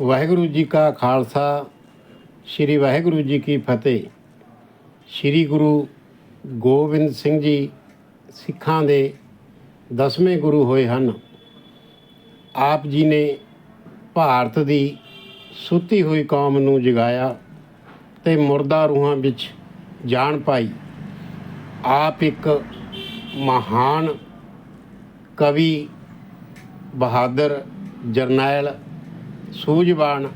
ਵਾਹਿਗੁਰੂ ਜੀ ਕਾ ਖਾਲਸਾ, ਸ੍ਰੀ ਵਾਹਿਗੁਰੂ ਜੀ ਕੀ ਫਤਿਹ। ਸ੍ਰੀ ਗੁਰੂ ਗੋਬਿੰਦ ਸਿੰਘ ਜੀ ਸਿੱਖਾਂ ਦੇ ਦਸਵੇਂ ਗੁਰੂ ਹੋਏ ਹਨ। ਆਪ ਜੀ ਨੇ ਭਾਰਤ ਦੀ ਸੁੱਤੀ ਹੋਈ ਕੌਮ ਨੂੰ ਜਗਾਇਆ ਤੇ ਮੁਰਦਾ ਰੂਹਾਂ ਵਿੱਚ ਜਾਨ ਪਾਈ। ਆਪ ਇੱਕ ਮਹਾਨ ਕਵੀ, ਬਹਾਦਰ, ਜਰਨੈਲ ਸੂਝਵਾਨ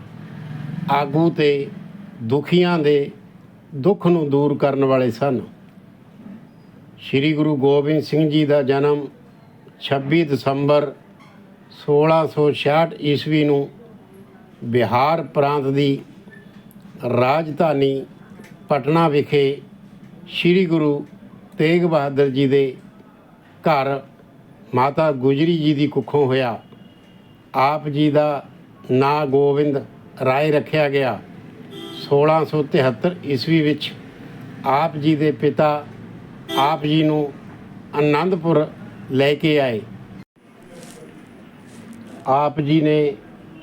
ਆਗੂ ਤੇ ਦੁਖੀਆਂ ਦੇ ਦੁੱਖ ਨੂੰ ਦੂਰ ਕਰਨ ਵਾਲੇ ਸਨ। ਸ੍ਰੀ ਗੁਰੂ ਗੋਬਿੰਦ ਸਿੰਘ ਜੀ ਦਾ ਜਨਮ 26 ਦਸੰਬਰ 1666 ਈਸਵੀ ਨੂੰ ਬਿਹਾਰ ਪ੍ਰਾਂਤ ਦੀ ਰਾਜਧਾਨੀ ਪਟਨਾ ਵਿਖੇ ਸ੍ਰੀ ਗੁਰੂ ਤੇਗ ਬਹਾਦਰ ਜੀ ਦੇ ਘਰ ਮਾਤਾ ਗੁਜਰੀ ਜੀ ਦੀ ਕੁੱਖੋਂ ਹੋਇਆ। ਆਪ ਜੀ ਦਾ ਨਾ ਗੋਬਿੰਦ ਰਾਏ ਰੱਖਿਆ ਗਿਆ। 1673 ਈਸਵੀ ਵਿੱਚ ਆਪ ਜੀ ਦੇ ਪਿਤਾ ਆਪ ਜੀ ਨੂੰ ਆਨੰਦਪੁਰ ਲੈ ਕੇ ਆਏ। ਆਪ ਜੀ ਨੇ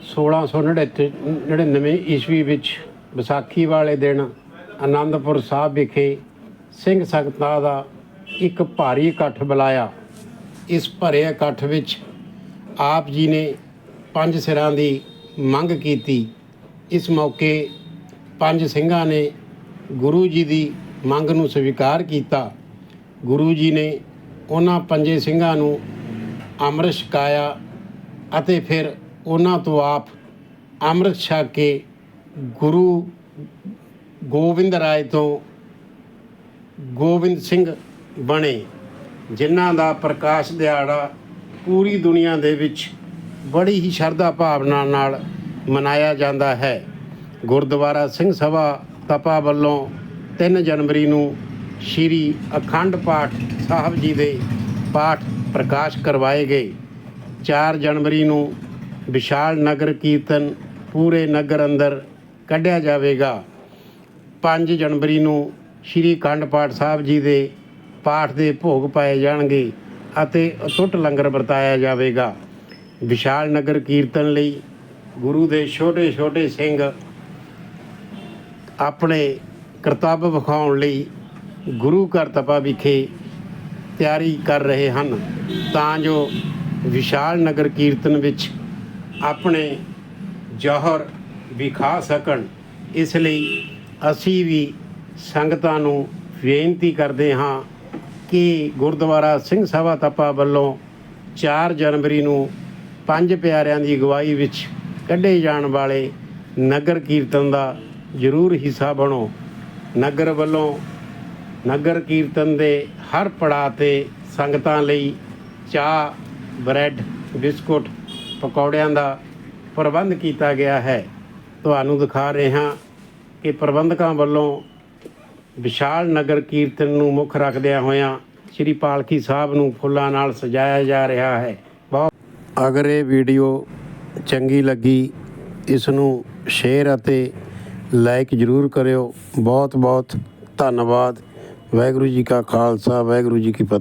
1699 ਈਸਵੀ ਵਿੱਚ ਵਿਸਾਖੀ ਵਾਲੇ ਦਿਨ ਆਨੰਦਪੁਰ ਸਾਹਿਬ ਵਿਖੇ ਸਿੰਘ ਸੰਗਤਾਂ ਦਾ ਇੱਕ ਭਾਰੀ ਇਕੱਠ ਬੁਲਾਇਆ। ਇਸ ਭਰੇ ਇਕੱਠ ਵਿੱਚ ਆਪ ਜੀ ਨੇ ਪੰਜ ਸਿਰਾਂ ਦੀ ਮੰਗ ਕੀਤੀ। ਇਸ ਮੌਕੇ ਪੰਜ ਸਿੰਘਾਂ ਨੇ ਗੁਰੂ ਜੀ ਦੀ ਮੰਗ ਨੂੰ ਸਵੀਕਾਰ ਕੀਤਾ। ਗੁਰੂ ਜੀ ਨੇ ਉਹਨਾਂ ਪੰਜੇ ਸਿੰਘਾਂ ਨੂੰ ਅੰਮ੍ਰਿਤ ਛਕਾਇਆ ਅਤੇ ਫਿਰ ਉਹਨਾਂ ਤੋਂ ਆਪ ਅੰਮ੍ਰਿਤ ਛਕ ਕੇ ਗੁਰੂ ਗੋਬਿੰਦ ਰਾਏ ਤੋਂ ਗੋਬਿੰਦ ਸਿੰਘ ਬਣੇ, ਜਿਨ੍ਹਾਂ ਦਾ ਪ੍ਰਕਾਸ਼ ਦਿਹਾੜਾ ਪੂਰੀ ਦੁਨੀਆ ਦੇ ਵਿੱਚ ਬੜੀ ਹੀ ਸ਼ਰਧਾ ਭਾਵਨਾ ਨਾਲ ਮਨਾਇਆ ਜਾਂਦਾ ਹੈ। ਗੁਰਦੁਆਰਾ ਸਿੰਘ ਸਭਾ ਤਪਾ ਵੱਲੋਂ 3 ਜਨਵਰੀ ਨੂੰ ਸ਼੍ਰੀ ਅਖੰਡ ਪਾਠ ਸਾਹਿਬ ਜੀ ਦੇ ਪਾਠ ਪ੍ਰਕਾਸ਼ ਕਰਵਾਏ ਗਏ। 4 ਜਨਵਰੀ ਨੂੰ ਵਿਸ਼ਾਲ ਨਗਰ ਕੀਰਤਨ ਪੂਰੇ ਨਗਰ ਅੰਦਰ ਕੱਢਿਆ ਜਾਵੇਗਾ। 5 ਜਨਵਰੀ ਨੂੰ ਸ਼੍ਰੀ ਅਖੰਡ ਪਾਠ ਸਾਹਿਬ ਜੀ ਦੇ ਪਾਠ ਦੇ ਭੋਗ ਪਾਏ ਜਾਣਗੇ ਅਤੇ ਅਟੁੱਟ ਲੰਗਰ ਵਰਤਾਇਆ ਜਾਵੇਗਾ। ਵਿਸ਼ਾਲ ਨਗਰ ਕੀਰਤਨ ਲਈ ਗੁਰੂ ਦੇ ਛੋਟੇ ਛੋਟੇ ਸਿੰਘ ਆਪਣੇ ਕਰਤੱਵ ਵਿਖਾਉਣ ਲਈ ਗੁਰੂ ਘਰ ਤਪਾ ਵਿਖੇ ਤਿਆਰੀ ਕਰ ਰਹੇ ਹਨ। ਤਾਂ ਜੋ ਵਿਸ਼ਾਲ ਨਗਰ ਕੀਰਤਨ ਵਿੱਚ ਆਪਣੇ ਜੌਹਰ ਵਿਖਾ ਸਕਣ। ਇਸ ਲਈ ਅਸੀਂ ਵੀ ਸੰਗਤਾਂ ਨੂੰ ਬੇਨਤੀ ਕਰਦੇ ਹਾਂ ਕਿ ਗੁਰਦੁਆਰਾ ਸਿੰਘ ਸਭਾ ਤਪਾ ਵੱਲੋਂ 4 ਜਨਵਰੀ ਨੂੰ ਪੰਜ ਪਿਆਰਿਆਂ ਦੀ ਅਗਵਾਈ ਵਿੱਚ ਕੱਢੇ ਜਾਣ ਵਾਲੇ ਨਗਰ ਕੀਰਤਨ ਦਾ ਜ਼ਰੂਰ ਹਿੱਸਾ ਬਣੋ। ਨਗਰ ਵੱਲੋਂ ਨਗਰ ਕੀਰਤਨ ਦੇ ਹਰ ਪੜਾਅ ਤੇ ਸੰਗਤਾਂ ਲਈ ਚਾਹ, ਬ੍ਰੈਡ, ਬਿਸਕੁਟ, ਪਕੌੜਿਆਂ ਦਾ ਪ੍ਰਬੰਧ ਕੀਤਾ ਗਿਆ ਹੈ। ਤੁਹਾਨੂੰ ਦਿਖਾ ਰਹੇ ਹਾਂ ਕਿ ਪ੍ਰਬੰਧਕਾਂ ਵੱਲੋਂ ਵਿਸ਼ਾਲ ਨਗਰ ਕੀਰਤਨ ਨੂੰ ਮੁੱਖ ਰੱਖਦਿਆਂ ਹੋਇਆਂ ਸ੍ਰੀ ਪਾਲਕੀ ਸਾਹਿਬ ਨੂੰ ਫੁੱਲਾਂ ਨਾਲ ਸਜਾਇਆ ਜਾ ਰਿਹਾ ਹੈ। ਅਗਰ ਇਹ ਵੀਡੀਓ ਚੰਗੀ ਲੱਗੀ, ਇਸ ਨੂੰ ਸ਼ੇਅਰ ਅਤੇ ਲਾਈਕ ਜ਼ਰੂਰ ਕਰਿਓ। ਬਹੁਤ ਬਹੁਤ ਧੰਨਵਾਦ। ਵਾਹਿਗੁਰੂ ਜੀ ਕਾ ਖਾਲਸਾ, ਵਾਹਿਗੁਰੂ ਜੀ ਕੀ ਫਤਿਹ।